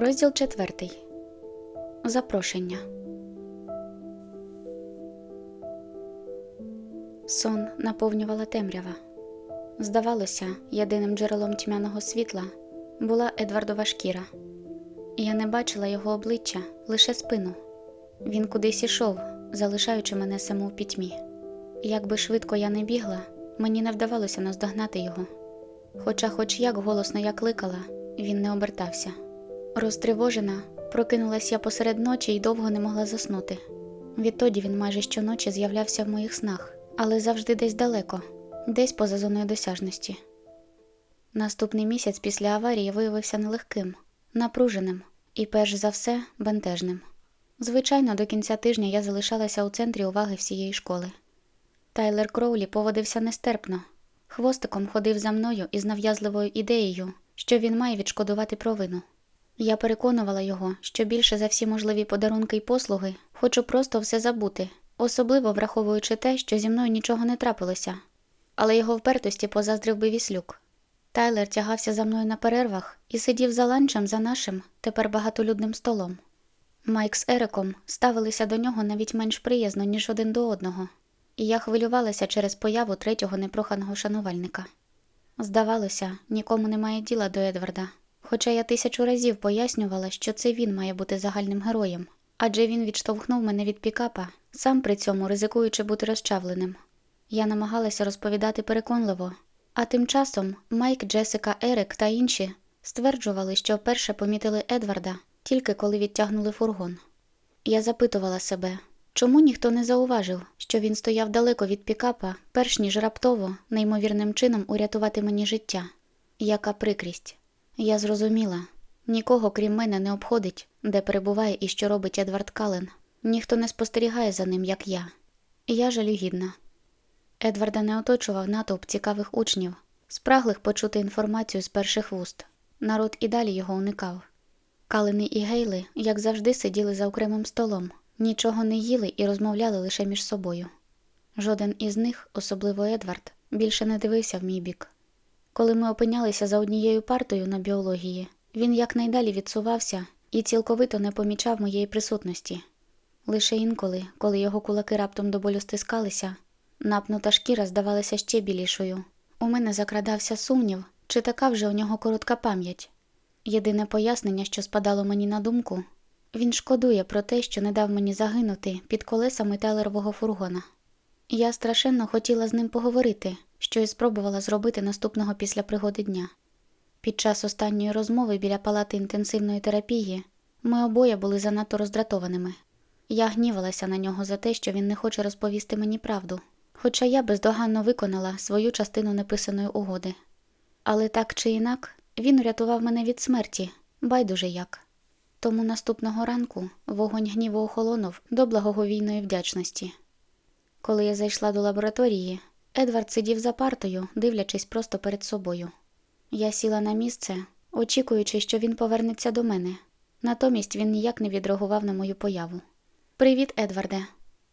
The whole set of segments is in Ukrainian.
Розділ четвертий. Запрошення. Сон наповнювала темрява. Здавалося, єдиним джерелом тьмяного світла була Едвардова шкіра. Я не бачила його обличчя, лише спину. Він кудись ішов, залишаючи мене саму в пітьмі. Якби швидко я не бігла, мені не вдавалося наздогнати його. Хоча, хоч як голосно я кликала, він не обертався. Розтривожена, прокинулась я посеред ночі і довго не могла заснути. Відтоді він майже щоночі з'являвся в моїх снах, але завжди десь далеко, десь поза зоною досяжності. Наступний місяць після аварії виявився нелегким, напруженим і, перш за все, бентежним. Звичайно, до кінця тижня я залишалася у центрі уваги всієї школи. Тайлер Кроулі поводився нестерпно, хвостиком ходив за мною із нав'язливою ідеєю, що він має відшкодувати провину. Я переконувала його, що більше за всі можливі подарунки й послуги хочу просто все забути, особливо враховуючи те, що зі мною нічого не трапилося. Але його впертості позаздрив би віслюк. Тайлер тягався за мною на перервах і сидів за ланчем за нашим, тепер багатолюдним столом. Майк з Ериком ставилися до нього навіть менш приязно, ніж один до одного, і я хвилювалася через появу третього непроханого шанувальника. Здавалося, нікому немає діла до Едварда, хоча я тисячу разів пояснювала, що це він має бути загальним героєм, адже він відштовхнув мене від пікапа, сам при цьому ризикуючи бути розчавленим. Я намагалася розповідати переконливо, а тим часом Майк, Джесика, Ерик та інші стверджували, що вперше помітили Едварда тільки коли відтягнули фургон. Я запитувала себе, чому ніхто не зауважив, що він стояв далеко від пікапа, перш ніж раптово, неймовірним чином урятувати мені життя. Яка прикрість. Я зрозуміла, нікого крім мене не обходить, де перебуває і що робить Едвард Кален. Ніхто не спостерігає за ним, як я. Я жалюгідна. Едварда не оточував натовп цікавих учнів, спраглих почути інформацію з перших вуст. Народ і далі його уникав. Калини і Гейли, як завжди, сиділи за окремим столом, нічого не їли і розмовляли лише між собою. Жоден із них, особливо Едвард, більше не дивився в мій бік. Коли ми опинялися за однією партою на біології, він якнайдалі відсувався і цілковито не помічав моєї присутності. Лише інколи, коли його кулаки раптом до болю стискалися, напнута шкіра здавалася ще білішою. У мене закрадався сумнів, чи така вже у нього коротка пам'ять. Єдине пояснення, що спадало мені на думку, він шкодує про те, що не дав мені загинути під колесами телерового фургона. Я страшенно хотіла з ним поговорити, що і спробувала зробити наступного після пригоди дня. Під час останньої розмови біля палати інтенсивної терапії ми обоє були занадто роздратованими. Я гнівалася на нього за те, що він не хоче розповісти мені правду, хоча я бездоганно виконала свою частину неписаної угоди. Але так чи інак, він врятував мене від смерті, байдуже як. Тому наступного ранку вогонь гніву охолонув до благоговійної вдячності. Коли я зайшла до лабораторії, Едвард сидів за партою, дивлячись просто перед собою. Я сіла на місце, очікуючи, що він повернеться до мене. Натомість він ніяк не відреагував на мою появу. Привіт, Едварде,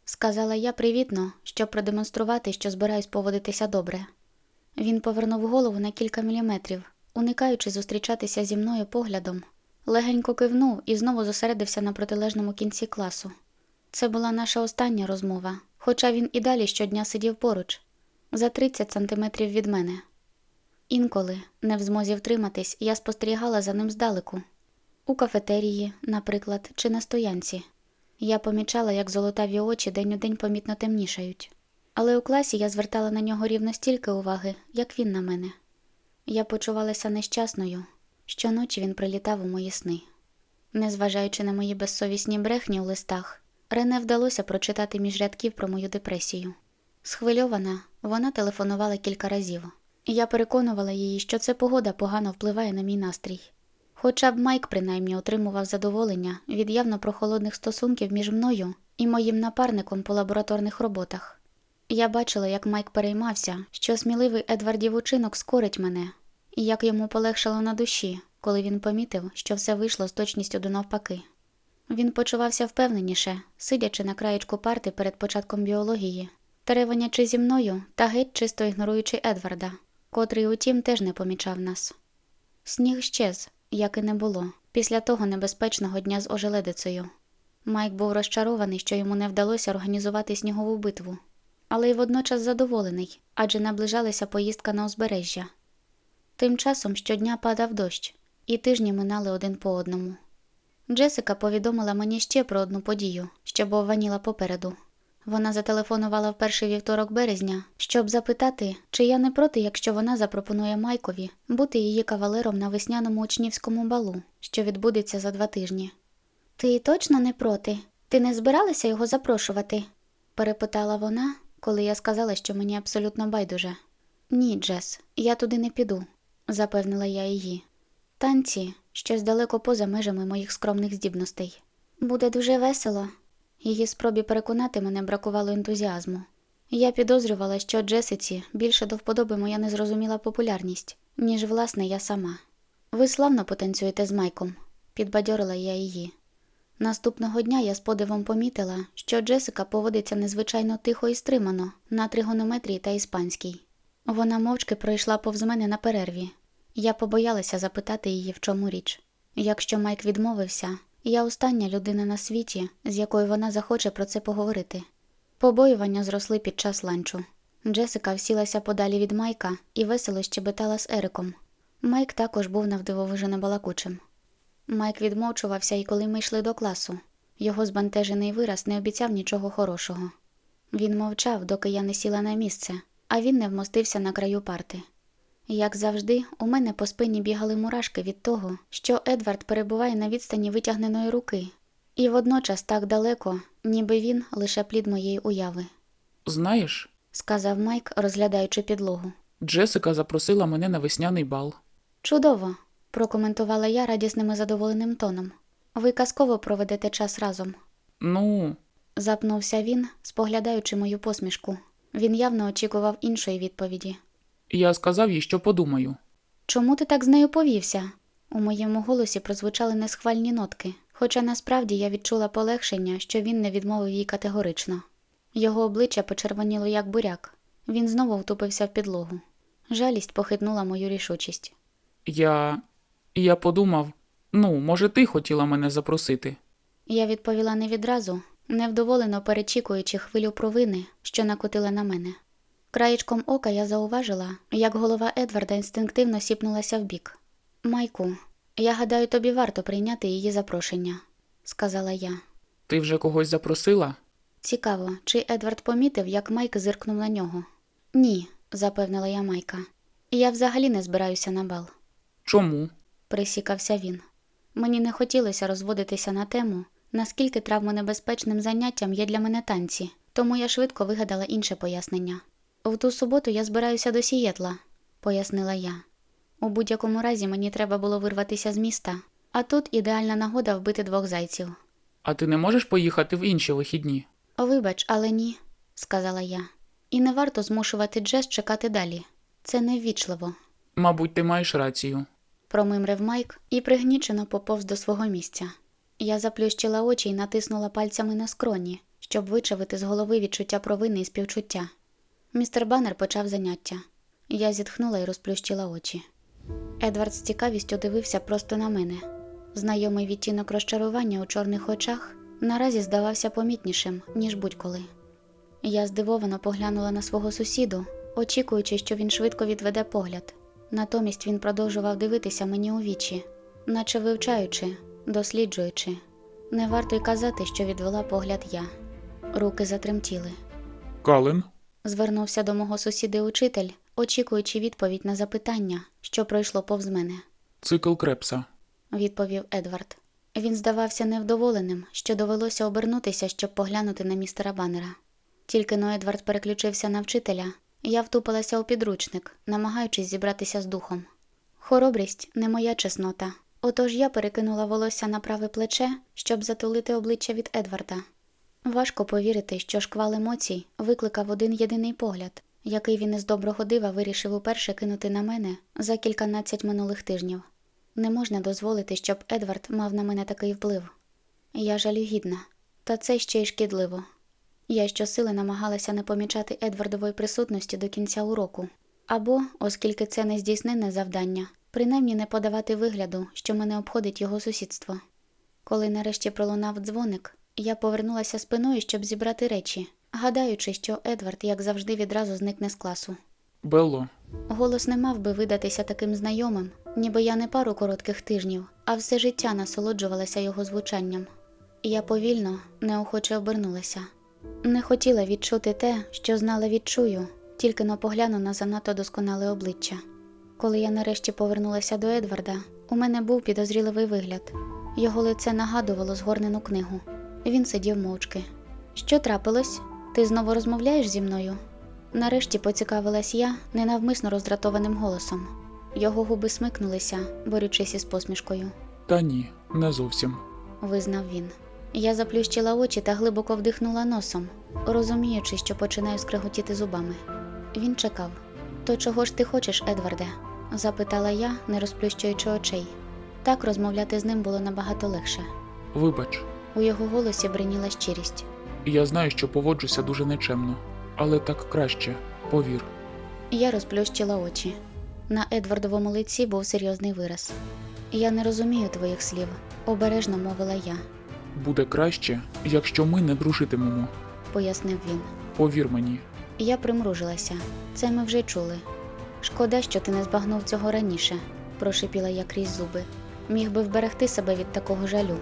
сказала я привітно, щоб продемонструвати, що збираюсь поводитися добре. Він повернув голову на кілька міліметрів, уникаючи зустрічатися зі мною поглядом, легенько кивнув і знову зосередився на протилежному кінці класу. Це була наша остання розмова, хоча він і далі щодня сидів поруч, за 30 сантиметрів від мене. Інколи, не в змозі втриматись, я спостерігала за ним здалеку, у кафетерії, наприклад, чи на стоянці. Я помічала, як золотаві очі день у день помітно темнішають. Але у класі я звертала на нього рівно стільки уваги, як він на мене. Я почувалася нещасною. Щоночі він прилітав у мої сни. Незважаючи на мої безсовісні брехні у листах, Рене вдалося прочитати між рядків про мою депресію. Схвильована, вона телефонувала кілька разів. Я переконувала її, що це погода погано впливає на мій настрій. Хоча б Майк принаймні отримував задоволення від явно прохолодних стосунків між мною і моїм напарником по лабораторних роботах. Я бачила, як Майк переймався, що сміливий Едвардів учинок скорить мене, і як йому полегшало на душі, коли він помітив, що все вийшло з точністю до навпаки. Він почувався впевненіше, сидячи на краєчку парти перед початком біології, тереванячи зі мною та геть чисто ігноруючи Едварда, котрий, утім, теж не помічав нас. Сніг щез, як і не було, після того небезпечного дня з ожеледицею. Майк був розчарований, що йому не вдалося організувати снігову битву, але й водночас задоволений, адже наближалася поїздка на узбережжя. Тим часом щодня падав дощ, і тижні минали один по одному. Джесика повідомила мені ще про одну подію, що бовваніла попереду. Вона зателефонувала в перший вівторок березня, щоб запитати, чи я не проти, якщо вона запропонує Майкові бути її кавалером на весняному учнівському балу, що відбудеться за два тижні. Ти точно не проти? Ти не збиралася його запрошувати? перепитала вона, коли я сказала, що мені абсолютно байдуже. Ні, Джес, я туди не піду, запевнила я її. Танці щось далеко поза межами моїх скромних здібностей. Буде дуже весело. Її спробі переконати мене бракувало ентузіазму. Я підозрювала, що Джесиці більше до вподоби моя незрозуміла популярність, ніж власне я сама. Ви славно потанцюєте з Майком, підбадьорила я її. Наступного дня я з подивом помітила, що Джесика поводиться незвичайно тихо і стримано на тригонометрії та іспанській. Вона мовчки пройшла повз мене на перерві. Я побоялася запитати її, в чому річ. Якщо Майк відмовився, я остання людина на світі, з якою вона захоче про це поговорити. Побоювання зросли під час ланчу. Джесика всілася подалі від Майка і весело щебетала з Ериком. Майк також був навдивовижу балакучим. Майк відмовчувався і коли ми йшли до класу. Його збентежений вираз не обіцяв нічого хорошого. Він мовчав, доки я не сіла на місце, а він не вмостився на краю парти. Як завжди, у мене по спині бігали мурашки від того, що Едвард перебуває на відстані витягненої руки, і водночас так далеко, ніби він лише плід моєї уяви, Знаєш, сказав Майк, розглядаючи підлогу. Джесика запросила мене на весняний бал. Чудово, прокоментувала я радісним і задоволеним тоном. Ви казково проведете час разом. Ну, Запнувся він, споглядаючи мою посмішку. Він явно очікував іншої відповіді. Я сказав їй, що подумаю. Чому ти так з нею повівся? У моєму голосі прозвучали несхвальні нотки, хоча насправді я відчула полегшення, що він не відмовив їй категорично. Його обличчя почервоніло як буряк. Він знову втупився в підлогу. Жалість похитнула мою рішучість. Я. Я подумав, ну, може, ти хотіла мене запросити. Я відповіла не відразу, невдоволено перечікуючи хвилю провини, що накотила на мене. Краєчком ока я зауважила, як голова Едварда інстинктивно сіпнулася вбік. Майку, я гадаю, тобі варто прийняти її запрошення, сказала я. Ти вже когось запросила? Цікаво, чи Едвард помітив, як Майк зиркнув на нього? Ні, запевнила я Майка. Я взагалі не збираюся на бал, Чому? присікався він. Мені не хотілося розводитися на тему, наскільки травмонебезпечним заняттям є для мене танці, тому я швидко вигадала інше пояснення. В ту суботу я збираюся до Сієтла, пояснила я. У будь-якому разі мені треба було вирватися з міста, а тут ідеальна нагода вбити двох зайців. А ти не можеш поїхати в інші вихідні? Вибач, але ні, сказала я. І не варто змушувати Джес чекати далі. Це неввічливо, Мабуть, ти маєш рацію. промимрив Майк і пригнічено поповз до свого місця. Я заплющила очі і натиснула пальцями на скроні, щоб вичавити з голови відчуття провини і співчуття. Містер Баннер почав заняття. Я зітхнула і розплющила очі. Едвард з цікавістю дивився просто на мене. Знайомий відтінок розчарування у чорних очах наразі здавався помітнішим, ніж будь-коли. Я здивовано поглянула на свого сусіду, очікуючи, що він швидко відведе погляд. Натомість він продовжував дивитися мені у вічі, наче вивчаючи, досліджуючи. Не варто й казати, що відвела погляд я. Руки затремтіли. Кален? Звернувся до мого сусіди учитель, очікуючи відповідь на запитання, що пройшло повз мене, Цикл Крепса. відповів Едвард. Він здавався невдоволеним, що довелося обернутися, щоб поглянути на містера Баннера. Тільки но Едвард переключився на вчителя, я втупилася у підручник, намагаючись зібратися з духом. Хоробрість не моя чеснота, отож я перекинула волосся на праве плече, щоб затулити обличчя від Едварда. Важко повірити, що шквал емоцій викликав один єдиний погляд, який він із доброго дива вирішив уперше кинути на мене за кільканадцять минулих тижнів. Не можна дозволити, щоб Едвард мав на мене такий вплив. Я жалюгідна, та це ще й шкідливо. Я щосили намагалася не помічати Едвардової присутності до кінця уроку, або, оскільки це нездійсненне завдання, принаймні не подавати вигляду, що мене обходить його сусідство. Коли нарешті пролунав дзвоник, я повернулася спиною, щоб зібрати речі, гадаючи, що Едвард, як завжди, відразу зникне з класу. Белло, Голос не мав би видатися таким знайомим, ніби я не пару коротких тижнів, а все життя насолоджувалася його звучанням. Я повільно, неохоче обернулася. Не хотіла відчути те, що знала відчую, тільки но погляну на занадто досконале обличчя. Коли я нарешті повернулася до Едварда, у мене був підозріливий вигляд. Його лице нагадувало згорнену книгу. Він сидів мовчки. Що трапилось? Ти знову розмовляєш зі мною? Нарешті поцікавилась я ненавмисно роздратованим голосом. Його губи смикнулися, борючись із посмішкою. та ні, не зовсім. Визнав він. Я заплющила очі та глибоко вдихнула носом, розуміючи, що починаю скриготіти зубами. Він чекав. То чого ж ти хочеш, Едварде? запитала я, не розплющуючи очей. Так розмовляти з ним було набагато легше. Вибач, У його голосі бриніла щирість. я знаю, що поводжуся дуже нечемно, але так краще, повір. Я розплющила очі. На Едвардовому лиці був серйозний вираз. Я не розумію твоїх слів, обережно мовила я, Буде краще, якщо ми не дружитимемо. пояснив він. Повір мені, Я примружилася. Це ми вже чули. Шкода, що ти не збагнув цього раніше, прошипіла я крізь зуби. Міг би вберегти себе від такого жалю.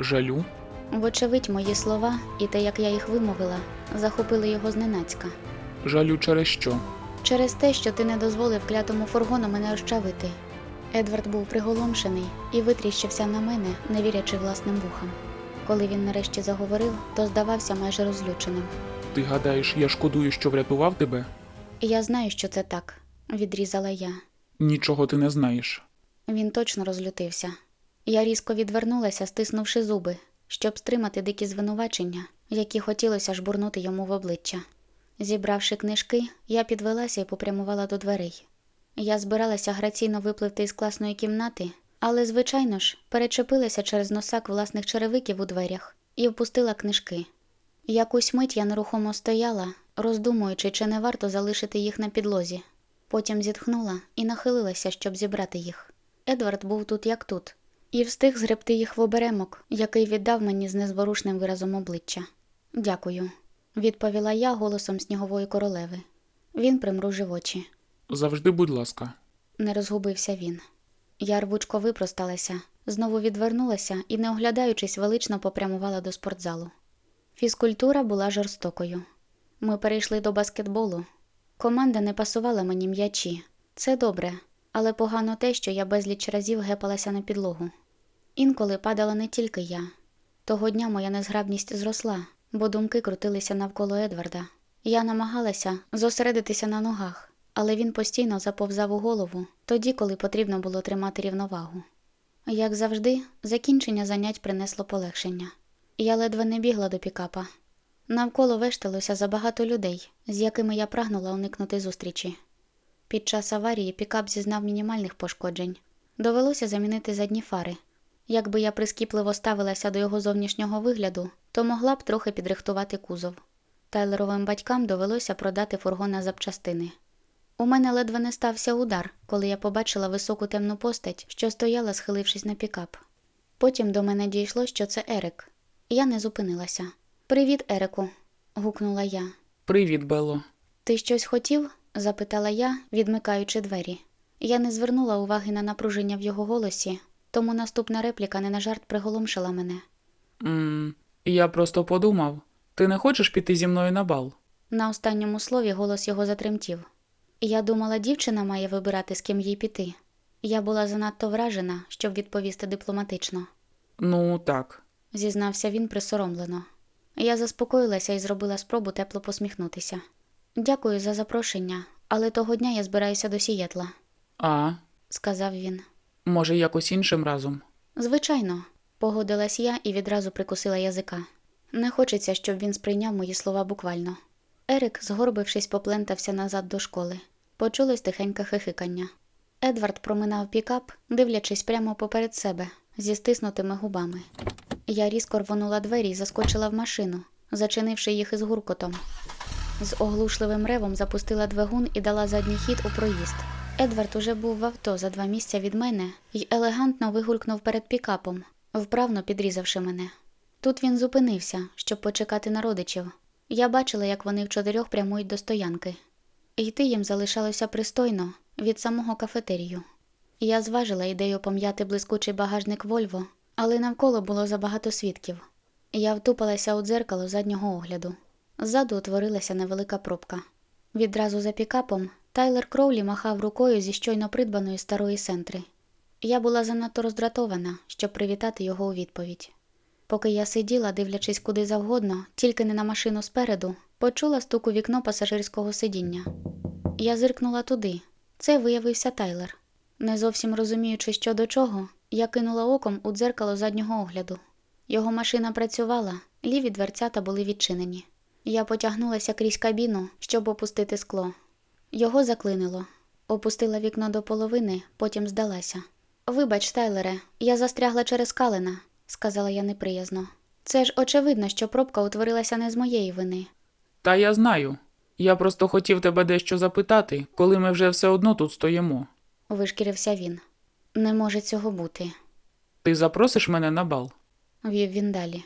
жалю, Вочевидь, мої слова і те, як я їх вимовила, захопили його зненацька. жалю через що? Через те, що ти не дозволив клятому фургону мене розчавити. Едвард був приголомшений і витріщився на мене, не вірячи власним вухам. Коли він нарешті заговорив, то здавався майже розлюченим. Ти гадаєш, я шкодую, що врятував тебе? Я знаю, що це так, відрізала я. Нічого ти не знаєш. Він точно розлютився. Я різко відвернулася, стиснувши зуби, щоб стримати дикі звинувачення, які хотілося жбурнути йому в обличчя. Зібравши книжки, я підвелася і попрямувала до дверей. Я збиралася граційно випливти із класної кімнати, але, звичайно ж, перечепилася через носак власних черевиків у дверях і впустила книжки. Якусь мить я нерухомо стояла, роздумуючи, чи не варто залишити їх на підлозі. Потім зітхнула і нахилилася, щоб зібрати їх. Едвард був тут як тут, і встиг згребти їх в оберемок, який віддав мені з незворушним виразом обличчя. Дякую, відповіла я голосом снігової королеви. Він примружив очі. Завжди, будь ласка. Не розгубився він. Я рвучко випросталася, знову відвернулася і, не оглядаючись, велично попрямувала до спортзалу. Фізкультура була жорстокою. Ми перейшли до баскетболу. Команда не пасувала мені м'ячі. Це добре, але погано те, що я безліч разів гепалася на підлогу. Інколи падала не тільки я. Того дня моя незграбність зросла, бо думки крутилися навколо Едварда. Я намагалася зосередитися на ногах, але він постійно заповзав у голову, тоді, коли потрібно було тримати рівновагу. Як завжди, закінчення занять принесло полегшення. Я ледве не бігла до пікапа. Навколо вешталося забагато людей, з якими я прагнула уникнути зустрічі. Під час аварії пікап зізнав мінімальних пошкоджень. Довелося замінити задні фари. Якби я прискіпливо ставилася до його зовнішнього вигляду, то могла б трохи підрихтувати кузов. Тайлеровим батькам довелося продати фургон на запчастини. У мене ледве не стався удар, коли я побачила високу темну постать, що стояла, схилившись на пікап. Потім до мене дійшло, що це Ерик. Я не зупинилася. Привіт, Ерику, гукнула я. Привіт, Белло. Ти щось хотів? запитала я, відмикаючи двері. Я не звернула уваги на напруження в його голосі, тому наступна репліка не на жарт приголомшила мене. Мм, я просто подумав, ти не хочеш піти зі мною на бал? На останньому слові голос його затремтів. Я думала, дівчина має вибирати, з ким їй піти. Я була занадто вражена, щоб відповісти дипломатично, Ну, так. зізнався він присоромлено. Я заспокоїлася і зробила спробу тепло посміхнутися. Дякую за запрошення, але того дня я збираюся до Сієтла, А, сказав він. Може, якось іншим разом. Звичайно, погодилась я і відразу прикусила язика. Не хочеться, щоб він сприйняв мої слова буквально. Ерик, згорбившись, поплентався назад до школи. Почулось тихеньке хихикання. Едвард проминав пікап, дивлячись прямо поперед себе, зі стиснутими губами. Я різко рвонула двері і заскочила в машину, зачинивши їх із гуркотом. З оглушливим ревом запустила двигун і дала задній хід у проїзд. Едвард уже був в авто за два місця від мене і елегантно вигулькнув перед пікапом, вправно підрізавши мене. Тут він зупинився, щоб почекати на родичів. Я бачила, як вони в чотирьох прямують до стоянки. Йти їм залишалося пристойно від самого кафетерію. Я зважила ідею пом'яти блискучий багажник Вольво, але навколо було забагато свідків. Я втупалася у дзеркало заднього огляду. Ззаду утворилася невелика пробка. Відразу за пікапом Тайлер Кроулі махав рукою зі щойно придбаної старої сентри. Я була занадто роздратована, щоб привітати його у відповідь. Поки я сиділа, дивлячись куди завгодно, тільки не на машину спереду, почула стук у вікно пасажирського сидіння. Я зиркнула туди. Це виявився Тайлер. Не зовсім розуміючи, що до чого, я кинула оком у дзеркало заднього огляду. Його машина працювала, ліві дверцята були відчинені. Я потягнулася крізь кабіну, щоб опустити скло. Його заклинило. Опустила вікно до половини, потім здалася. Вибач, Тайлере, я застрягла через калина, сказала я неприязно. Це ж очевидно, що пробка утворилася не з моєї вини. Та я знаю. Я просто хотів тебе дещо запитати, коли ми вже все одно тут стоїмо. Вишкірився він. Не може цього бути, Ти запросиш мене на бал? вів він далі.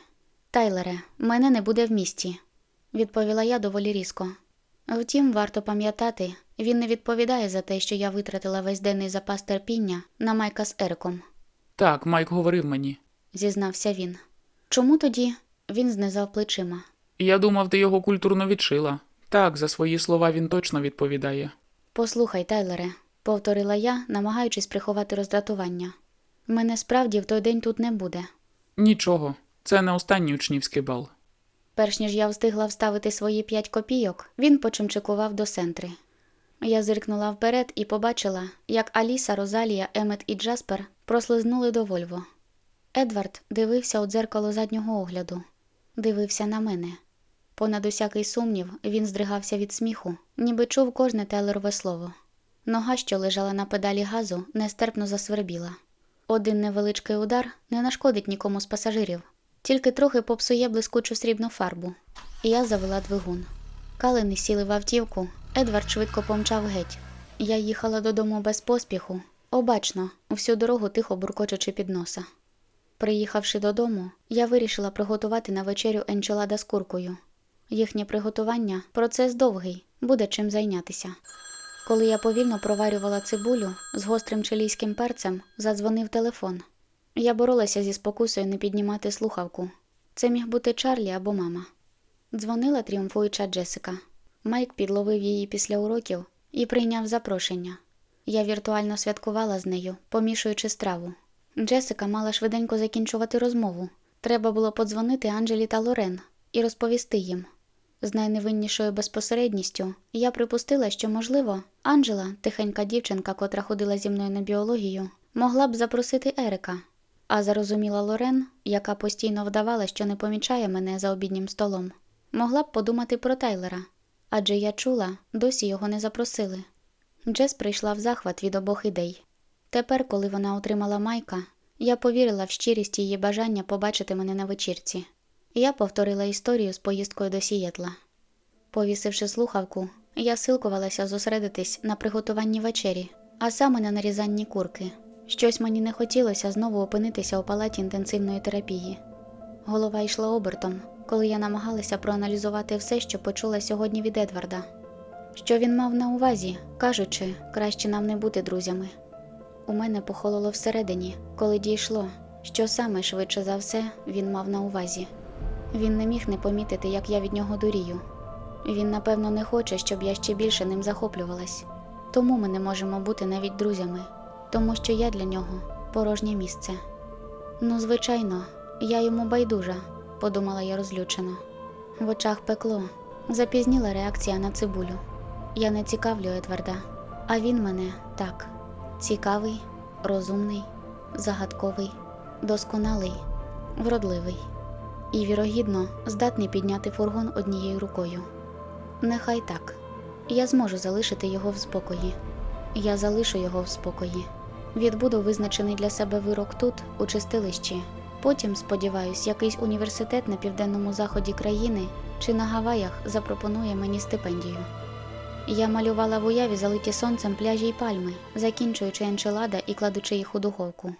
Тайлере, мене не буде в місті, відповіла я доволі різко. Втім, варто пам'ятати, він не відповідає за те, що я витратила весь денний запас терпіння на Майка з Ерком, Так, Майк говорив мені. зізнався він. Чому тоді? Він знизав плечима. Я думав, ти його культурно відшила. Так, за свої слова він точно відповідає. Послухай, Тайлере, повторила я, намагаючись приховати роздратування. Мене справді в той день тут не буде. Нічого, це не останній учнівський бал. Перш ніж я встигла вставити свої п'ять копійок, він почимчикував до центри. Я зиркнула вперед і побачила, як Аліса, Розалія, Емет і Джаспер прослизнули до Вольво. Едвард дивився у дзеркало заднього огляду, дивився на мене. Понад усякий сумнів, він здригався від сміху, ніби чув кожне телерове слово. Нога, що лежала на педалі газу, нестерпно засвербіла. Один невеличкий удар не нашкодить нікому з пасажирів, тільки трохи попсує блискучу срібну фарбу. І я завела двигун. Калини сіли в автівку, Едвард швидко помчав геть. Я їхала додому без поспіху, обачно, всю дорогу тихо буркочучи під носа. Приїхавши додому, я вирішила приготувати на вечерю енчилада з куркою. Їхнє приготування процес довгий, буде чим зайнятися. Коли я повільно проварювала цибулю з гострим чилійським перцем, задзвонив телефон. Я боролася зі спокусою не піднімати слухавку. Це міг бути Чарлі або мама. Дзвонила тріумфуюча Джесика. Майк підловив її після уроків і прийняв запрошення. Я віртуально святкувала з нею, помішуючи страву. Джесика мала швиденько закінчувати розмову. Треба було подзвонити Анджелі та Лорен і розповісти їм. З найневиннішою безпосередністю я припустила, що, можливо, Анджела, тихенька дівчинка, котра ходила зі мною на біологію, могла б запросити Ерика. А зарозуміла Лорен, яка постійно вдавала, що не помічає мене за обіднім столом, могла б подумати про Тайлера, адже я чула, досі його не запросили. Джес прийшла в захват від обох ідей. Тепер, коли вона отримала Майка, я повірила в щирість її бажання побачити мене на вечірці. Я повторила історію з поїздкою до Сієтла. Повісивши слухавку, я силкувалася зосередитись на приготуванні вечері, а саме на нарізанні курки. Щось мені не хотілося знову опинитися у палаті інтенсивної терапії. Голова йшла обертом, коли я намагалася проаналізувати все, що почула сьогодні від Едварда. Що він мав на увазі, кажучи, краще нам не бути друзями. У мене похололо всередині, коли дійшло, що саме швидше за все він мав на увазі. Він не міг не помітити, як я від нього дурію. Він, напевно, не хоче, щоб я ще більше ним захоплювалась. Тому ми не можемо бути навіть друзями, тому що я для нього порожнє місце. Ну, звичайно, я йому байдужа, подумала я розлючено. В очах пекло, запізніла реакція на цибулю. Я не цікавлю Едварда, а він мене так: цікавий, розумний, загадковий, досконалий, вродливий і, вірогідно, здатний підняти фургон однією рукою. Нехай так. Я зможу залишити його в спокої. Я залишу його в спокої. Відбуду визначений для себе вирок тут, у чистилищі. Потім, сподіваюсь, якийсь університет на південному заході країни чи на Гаваях запропонує мені стипендію. Я малювала в уяві залиті сонцем пляжі й пальми, закінчуючи енчелада і кладучи їх у духовку.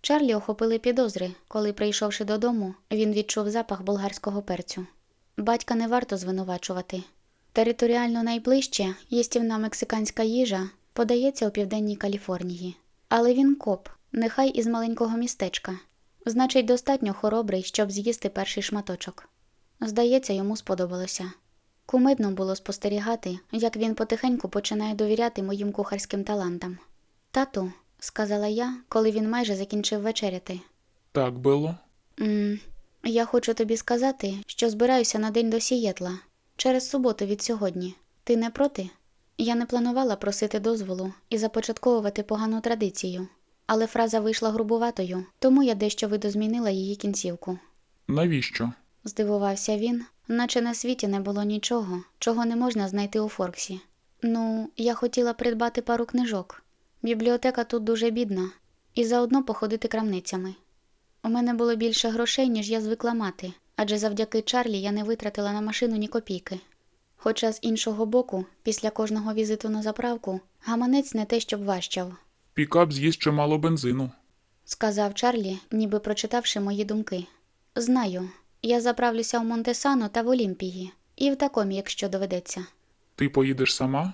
Чарлі охопили підозри, коли, прийшовши додому, він відчув запах болгарського перцю. Батька не варто звинувачувати. Територіально найближче їстівна мексиканська їжа подається у південній Каліфорнії. Але він коп, нехай із маленького містечка. Значить, достатньо хоробрий, щоб з'їсти перший шматочок. Здається, йому сподобалося. Кумидно було спостерігати, як він потихеньку починає довіряти моїм кухарським талантам. Тату, сказала я, коли він майже закінчив вечеряти. Так, Белло? м я хочу тобі сказати, що збираюся на день до Сієтла через суботу від сьогодні. Ти не проти? Я не планувала просити дозволу і започатковувати погану традицію, але фраза вийшла грубуватою, тому я дещо видозмінила її кінцівку. Навіщо? Здивувався він, наче на світі не було нічого, чого не можна знайти у Форксі. Ну, я хотіла придбати пару книжок. Бібліотека тут дуже бідна, і заодно походити крамницями. У мене було більше грошей, ніж я звикла мати, адже завдяки Чарлі я не витратила на машину ні копійки. Хоча з іншого боку, після кожного візиту на заправку, гаманець не те, щоб важчав, Пікап з'їсть чимало бензину. сказав Чарлі, ніби прочитавши мої думки. Знаю, я заправлюся в Монтесано та в Олімпії, і в такомі, якщо доведеться, Ти поїдеш сама?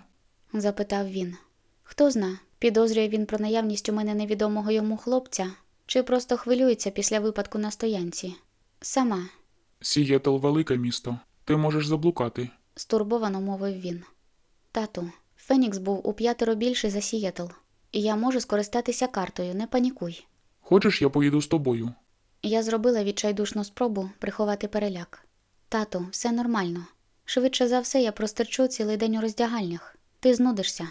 запитав він. Хто зна, підозрює він про наявність у мене невідомого йому хлопця, чи просто хвилюється після випадку на стоянці. Сама, Сієтл велике місто. Ти можеш заблукати. Стурбовано мовив він. Тату, Фенікс був у п'ятеро більший за Сієтл, і я можу скористатися картою, не панікуй. Хочеш, я поїду з тобою? Я зробила відчайдушну спробу приховати переляк. Тату, все нормально. Швидше за все, я простерчу цілий день у роздягальнях. Ти знудишся.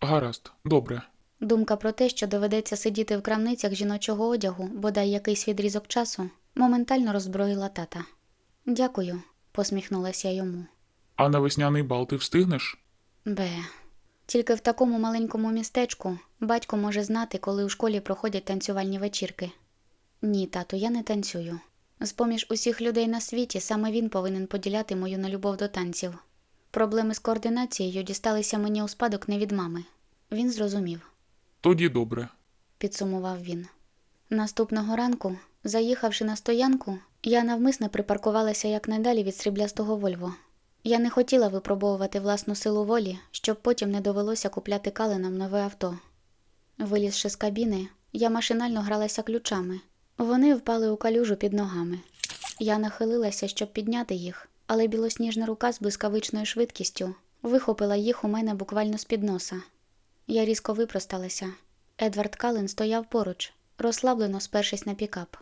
Гаразд, добре. Думка про те, що доведеться сидіти в крамницях жіночого одягу, бодай якийсь відрізок часу, моментально роззброїла тата. Дякую, посміхнулася йому. А на весняний бал ти встигнеш? Бе. Тільки в такому маленькому містечку батько може знати, коли у школі проходять танцювальні вечірки. Ні, тату, я не танцюю. З поміж усіх людей на світі саме він повинен поділяти мою нелюбов до танців. Проблеми з координацією дісталися мені у спадок не від мами. Він зрозумів, Тоді добре. підсумував він. Наступного ранку, заїхавши на стоянку, я навмисне припаркувалася якнайдалі від сріблястого Вольво. Я не хотіла випробовувати власну силу волі, щоб потім не довелося купляти калинам нове авто. Вилізши з кабіни, я машинально гралася ключами. Вони впали у калюжу під ногами. Я нахилилася, щоб підняти їх, але білосніжна рука з блискавичною швидкістю вихопила їх у мене буквально з під носа. Я різко випросталася. Едвард Кален стояв поруч, розслаблено спершись на пікап.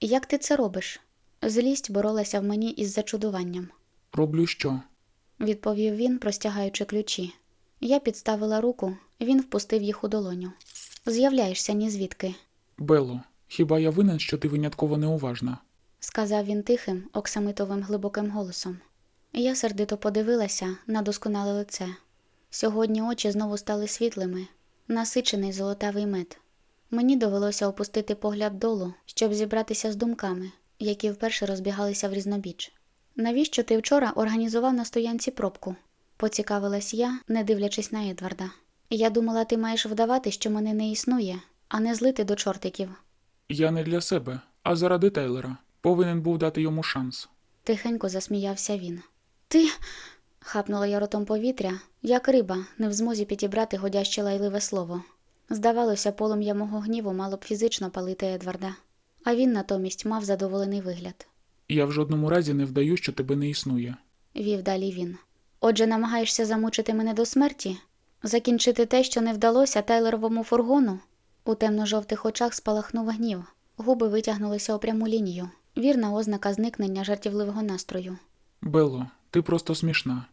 Як ти це робиш? Злість боролася в мені із зачудуванням, Роблю що? відповів він, простягаючи ключі. Я підставила руку, він впустив їх у долоню. З'являєшся ні звідки, Белло, хіба я винен, що ти винятково неуважна? сказав він тихим, оксамитовим глибоким голосом. Я сердито подивилася на досконале лице. Сьогодні очі знову стали світлими, насичений золотавий мед. Мені довелося опустити погляд долу, щоб зібратися з думками, які вперше розбігалися в різнобіч. Навіщо ти вчора організував на стоянці пробку? поцікавилась я, не дивлячись на Едварда. Я думала, ти маєш вдавати, що мене не існує, а не злити до чортиків. Я не для себе, а заради Тейлора. Повинен був дати йому шанс. Тихенько засміявся він. Ти. хапнула я ротом повітря, як риба, не в змозі підібрати годяще лайливе слово. Здавалося, полум'я мого гніву мало б фізично палити Едварда, а він натомість мав задоволений вигляд. Я в жодному разі не вдаю, що тебе не існує. Вів далі він. Отже, намагаєшся замучити мене до смерті? Закінчити те, що не вдалося Тайлеровому фургону? У темно-жовтих очах спалахнув гнів, губи витягнулися у пряму лінію. Вірна ознака зникнення жартівливого настрою. Белло, ти просто смішна.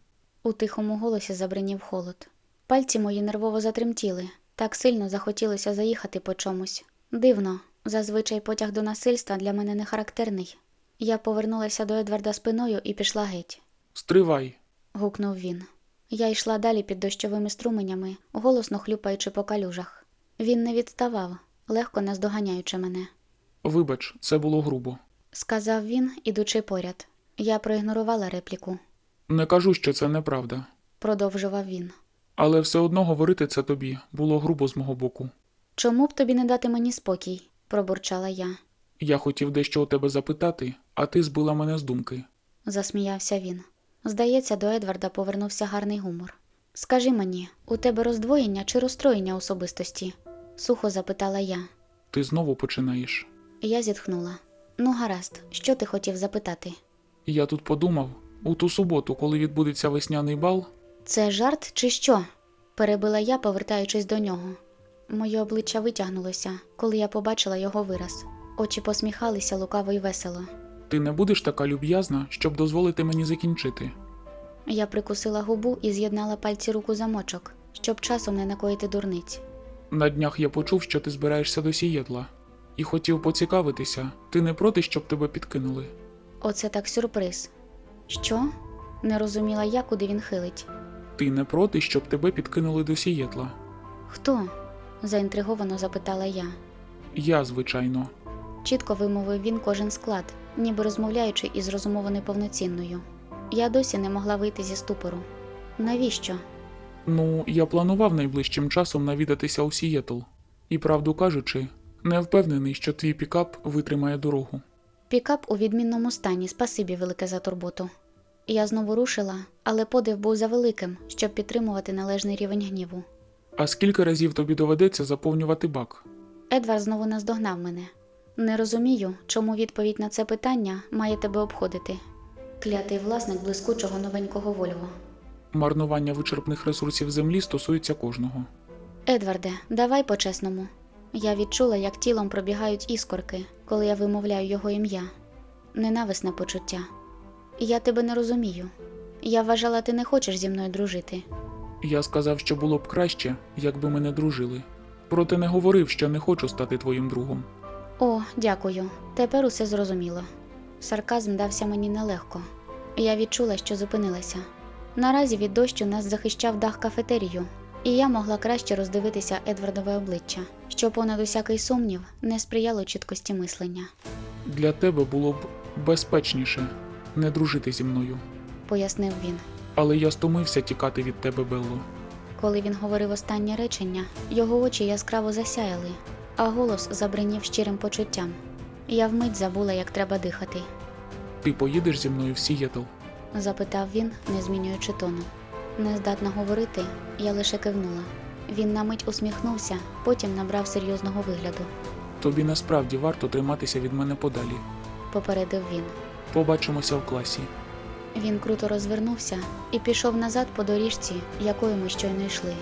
У тихому голосі забринів холод. Пальці мої нервово затремтіли. Так сильно захотілося заїхати по чомусь. Дивно, зазвичай потяг до насильства для мене не характерний. Я повернулася до Едварда спиною і пішла геть. Стривай. гукнув він. Я йшла далі під дощовими струменями, голосно хлюпаючи по калюжах. Він не відставав, легко наздоганяючи мене. Вибач, це було грубо. Сказав він, ідучи поряд. Я проігнорувала репліку. Не кажу, що це неправда. продовжував він. Але все одно говорити це тобі було грубо з мого боку. Чому б тобі не дати мені спокій? пробурчала я. Я хотів дещо у тебе запитати, а ти збила мене з думки. засміявся він. Здається, до Едварда повернувся гарний гумор. Скажи мені, у тебе роздвоєння чи розстроєння особистості? сухо запитала я. Ти знову починаєш. Я зітхнула. Ну, гаразд, що ти хотів запитати? Я тут подумав, у ту суботу, коли відбудеться весняний бал, Це жарт чи що? перебила я, повертаючись до нього. Моє обличчя витягнулося, коли я побачила його вираз. Очі посміхалися лукаво й весело. Ти не будеш така люб'язна, щоб дозволити мені закінчити. Я прикусила губу і з'єднала пальці руку замочок, щоб часом не накоїти дурниць. На днях я почув, що ти збираєшся до Сієтла, і хотів поцікавитися, ти не проти, щоб тебе підкинули. Оце так сюрприз. Що? Не розуміла я, куди він хилить. Ти не проти, щоб тебе підкинули до Сієтла. Хто? заінтриговано запитала я. Я, звичайно. Чітко вимовив він кожен склад, ніби розмовляючи із розумово неповноцінною. Я досі не могла вийти зі ступору. Навіщо? Ну, я планував найближчим часом навідатися у Сієтл. І, правду кажучи, не впевнений, що твій пікап витримає дорогу. Пікап у відмінному стані, спасибі велике за турботу. Я знову рушила, але подив був завеликим, щоб підтримувати належний рівень гніву. А скільки разів тобі доведеться заповнювати бак? Едвард знову наздогнав мене. Не розумію, чому відповідь на це питання має тебе обходити. Клятий власник блискучого новенького Вольво. Марнування вичерпних ресурсів землі стосується кожного. Едварде, давай по-чесному. Я відчула, як тілом пробігають іскорки, коли я вимовляю його ім'я. Ненависне почуття. Я тебе не розумію. Я вважала, ти не хочеш зі мною дружити. Я сказав, що було б краще, якби ми не дружили. Проте не говорив, що не хочу стати твоїм другом. О, дякую. Тепер усе зрозуміло. Сарказм дався мені нелегко. Я відчула, що зупинилася. Наразі від дощу нас захищав дах кафетерію, і я могла краще роздивитися Едвардове обличчя, що понад усякий сумнів не сприяло чіткості мислення, Для тебе було б безпечніше не дружити зі мною. пояснив він. Але я стомився тікати від тебе, Белло. Коли він говорив останнє речення, його очі яскраво засяяли, а голос забринів щирим почуттям. Я вмить забула, як треба дихати. Ти поїдеш зі мною в Сієтл? запитав він, не змінюючи тону. Нездатна говорити, я лише кивнула. Він на мить усміхнувся, потім набрав серйозного вигляду, Тобі насправді варто триматися від мене подалі. попередив він. Побачимося в класі. Він круто розвернувся і пішов назад по доріжці, якою ми щойно йшли.